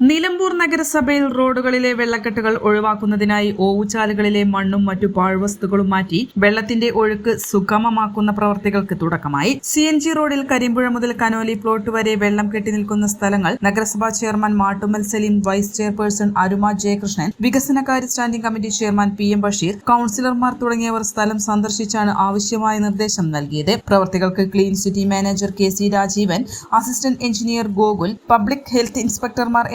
Nilambur നഗരസഭയിൽ റോഡുകളിലെ വെള്ളക്കെട്ടുകൾ ഒഴിവാക്കുന്നതിനായി ഓവുചാലുകളിലെ മണ്ണും മറ്റു പാഴ്വസ്തുക്കളും മാറ്റി വെള്ളത്തിന്റെ ഒഴുക്ക് സുഗമമാക്കുന്ന പ്രവർത്തികൾക്ക് തുടക്കമായി. സി എൻ ജി റോഡിൽ കരിമ്പുഴ മുതൽ കനോലി പ്ലോട്ട് വരെ വെള്ളം കെട്ടി നിൽക്കുന്ന സ്ഥലങ്ങൾ നഗരസഭാ chairman Mattummal Saleem vice chairperson Aruma Jayakrishnan വികസനകാര്യ standing committee chairman P M Basheer കൌൺസിലർമാർ തുടങ്ങിയവർ സ്ഥലം സന്ദർശിച്ചാണ് ആവശ്യമായ നിർദ്ദേശം നൽകിയത്. പ്രവർത്തികൾക്ക് clean city manager K C Rajeevan assistant engineer Gokul public health ഇൻസ്പെക്ടർമാർ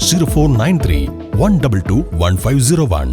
Zero four nine three one double two one five zero one